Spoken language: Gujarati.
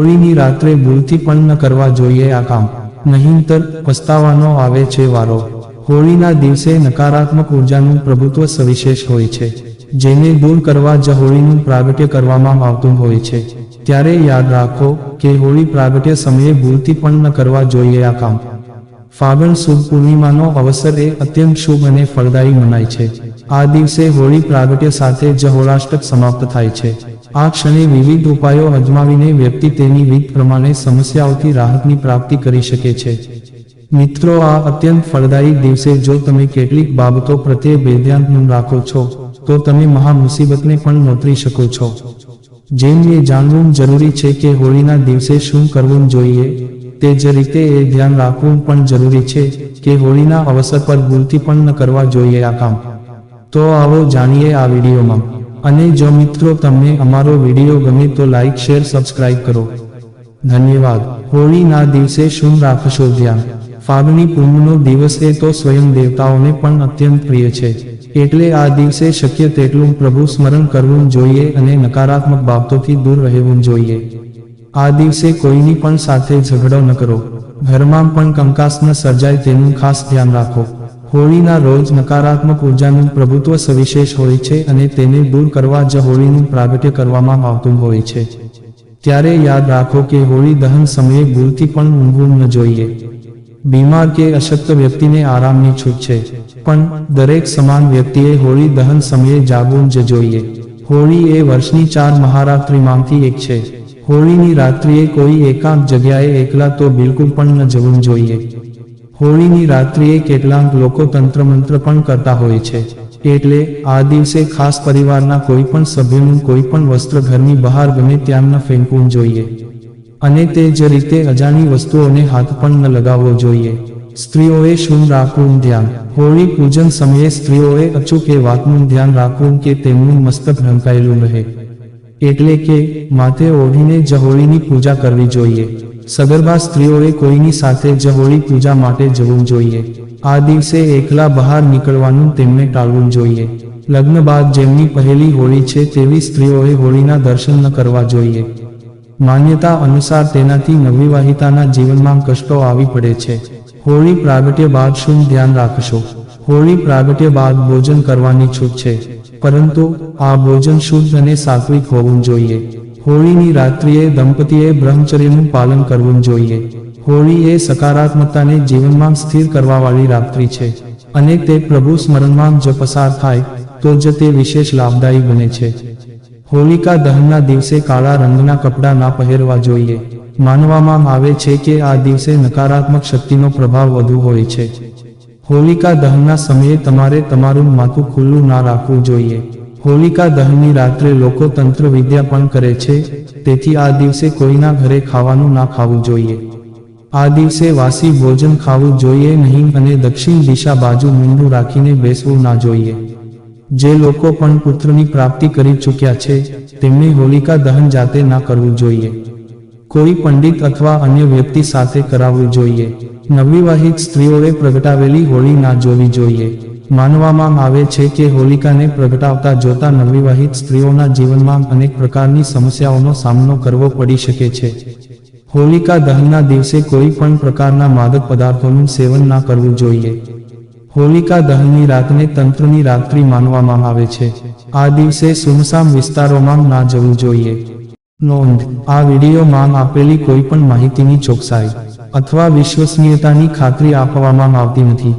હોળીની રાત્રે ભૂલથી પણ ન કરવા જોઈએ આ કામ. નહીંતર પસ્તાવાનો આવે છે વારો. હોળીના દિવસે નકારાત્મક ઉર્જાનું પ્રભુત્વ સવિશેષ હોય છે. જેને દૂર કરવા જ હોળીનું પ્રાગટ્ય કરવામાં આવતું હોય છે. ત્યારે યાદ રાખો કે હોળી પ્રાગટ્ય સમયે ભૂલથી પણ ન કરવા જોઈએ આ કામ. ફાગણ સુદ પૂર્ણિમાનો અવસર એ અત્યંત શુભ અને ફળદાયી મનાય છે. આ દિવસે હોળી પ્રાગટ્ય સાથે જ હોળાષ્ટક સમાપ્ત થાય છે. આ ક્ષણે વિવિધ ઉપાયો અજમાવીને વ્યક્તિ તેની રીત પ્રમાણે સમસ્યાઓથી રાહતની પ્રાપ્તિ કરી શકે છે. મિત્રો, આ અત્યંત ફળદાયી દિવસે જો તમે કેટલીક બાબતો પ્રત્યે બેધ્યાન રાખો છો, તો તમે મહા મુસીબતને પણ નોતરી શકો છો. જેમ એ જાણવું જરૂરી છે કે હોળીના દિવસે શું કરવું જોઈએ, તે જ રીતે એ ધ્યાન રાખવું પણ જરૂરી છે કે હોળીના અવસર પર ભૂલથી પણ ન કરવા જોઈએ આ કામ. તો આવો જાણીએ આ વિડીયોમાં. અને જો મિત્રો તમને અમારો વીડિયો ગમે તો લાઈક શેર સબસ્ક્રાઇબ કરો. ધન્યવાદ. હોળીના દિવસે શું રાખશો ધ્યાન ફાગણી પૂર્ણનો દિવસ એ તો સ્વયં દેવતાઓને પણ અત્યંત પ્રિય છે. એટલે આ દિવસે શક્ય તેટલું પ્રભુ સ્મરણ કરવું જોઈએ અને નકારાત્મક બાબતોથી દૂર રહેવું જોઈએ. આ દિવસે કોઈની પણ સાથે ઝઘડો ન કરો. ઘરમાં પણ કંકાસ ન સર્જાય તેનું ખાસ ધ્યાન રાખો. હોળીના રોજ નકારાત્મક ઉર્જાનું પ્રભુત્વ સવિશેષ હોય છે અને તેને દૂર કરવા જ હોળીનું પ્રાગટ્ય કરવામાં આવતું હોય છે. ત્યારે યાદ રાખો કે હોળી દહન સમયે ભૂલથી પણ ઊંઘવું ન જોઈએ. બીમાર કે અશક્ત વ્યક્તિને આરામની છૂટ છે. પણ દરેક સમાન વ્યક્તિએ હોળી દહન સમયે જાગવું જ જોઈએ. હોળી એ વર્ષની ચાર મહારાત્રિમાંથી એક છે. હોળીની રાત્રિએ કોઈ એકાંત જગ્યાએ એકલા તો બિલકુલ પણ ન જવું જોઈએ. હોળીની રાત્રિએ કેટલાક લોકો તંત્રમંત્ર પણ કરતા હોય છે. એટલે આ દિવસે ખાસ પરિવારના કોઈ પણ સભ્યનું કોઈ પણ વસ્ત્ર ઘરની બહાર ગમે ત્યાં ન ફેંકવું જોઈએ. અને તે જ રીતે અજાણી વસ્તુઓને હાથ પણ ન લગાવવો જોઈએ. સ્ત્રીઓએ શું રાખવું ધ્યાન? હોળી પૂજન સમયે સ્ત્રીઓએ અચૂક એ વાતનું ધ્યાન રાખવું કે તેમનું મસ્તક ઢંકાયેલું રહે. એટલે કે માથે ઓઢીને જ હોળીની પૂજા કરવી જોઈએ. સગર્ભા સ્ત્રીઓએ કોઈની સાથે જ હોળી પૂજા માટે જવું જોઈએ. આ દિવસે એકલા બહાર નીકળવાનું તેમને ટાળવું જોઈએ. લગ્ન બાદ જેમની પહેલી હોળી છે તેવી સ્ત્રીઓએ હોળીના દર્શન ન કરવા જોઈએ. માન્યતા અનુસાર તેનાથી નવવિવાહિતાના જીવનમાં કષ્ટો આવી પડે છે. હોળી પ્રાગટ્ય બાદ શું ધ્યાન રાખશો? હોળી પ્રાગટ્ય બાદ ભોજન કરવાની છૂટ છે. પરંતુ આ ભોજન શુદ્ધ અને સાત્વિક હોવું જોઈએ. હોળીની રાત્રિએ દંપતીએ બ્રહ્મચર્યનું પાલન કરવું જોઈએ. હોળી એ સકારાત્મકતાને જીવનમાં સ્થિર કરવાવાળી રાત્રિ છે અને તે પ્રભુ સ્મરણમાં જ પસાર થાય તો જ તે વિશેષ લાભદાયી બને છે. હોલિકા દહનના દિવસે કાળા રંગના કપડાં ના પહેરવા જોઈએ. માનવામાં આવે છે કે આ દિવસે નકારાત્મક શક્તિનો પ્રભાવ વધુ હોય છે. હોલિકા દહનના સમયે તમારે તમારું માથું ખુલ્લું ના રાખવું જોઈએ. હોલિકા દહનની રાત્રે લોકો તંત્ર વિદ્યા પણ કરે છે, તેથી આ દિવસે કોઈના ઘરે ખાવાનું ના ખાવું જોઈએ. આ દિવસે વાસી ભોજન ખાવું જોઈએ નહીં અને દક્ષિણ દિશા બાજુ મૂંડું રાખીને બેસવું ના જોઈએ. જે લોકો પણ પુત્રની પ્રાપ્તિ કરી ચૂક્યા છે તેમણે હોલિકા દહન જાતે ના કરવું જોઈએ. કોઈ પંડિત અથવા અન્ય વ્યક્તિ સાથે કરાવવું જોઈએ. નવવિવાહિત સ્ત્રીઓએ પ્રગટાવેલી હોળી ના જોવી જોઈએ. માનવામાં આવે છે કે હોલિકાને પ્રગટાવતા જોતા નવવિવાહિત સ્ત્રીઓના જીવનમાં અનેક પ્રકારની સમસ્યાઓનો સામનો કરવો પડી શકે છે. હોલિકા દહનના દિવસે કોઈ પણ પ્રકારના માદક પદાર્થોનું સેવન ના કરવું જોઈએ. હોલિકા દહનની રાતને તંત્રની રાત્રિ માનવામાં આવે છે. આ દિવસે સુમસામ વિસ્તારોમાં ના જવું જોઈએ. નોંધ, આ વિડીયોમાં આપેલી કોઈ પણ માહિતીની ચોકસાઈ, અથવા વિશ્વસનીયતાની ખાતરી આપવામાં આવતી નથી.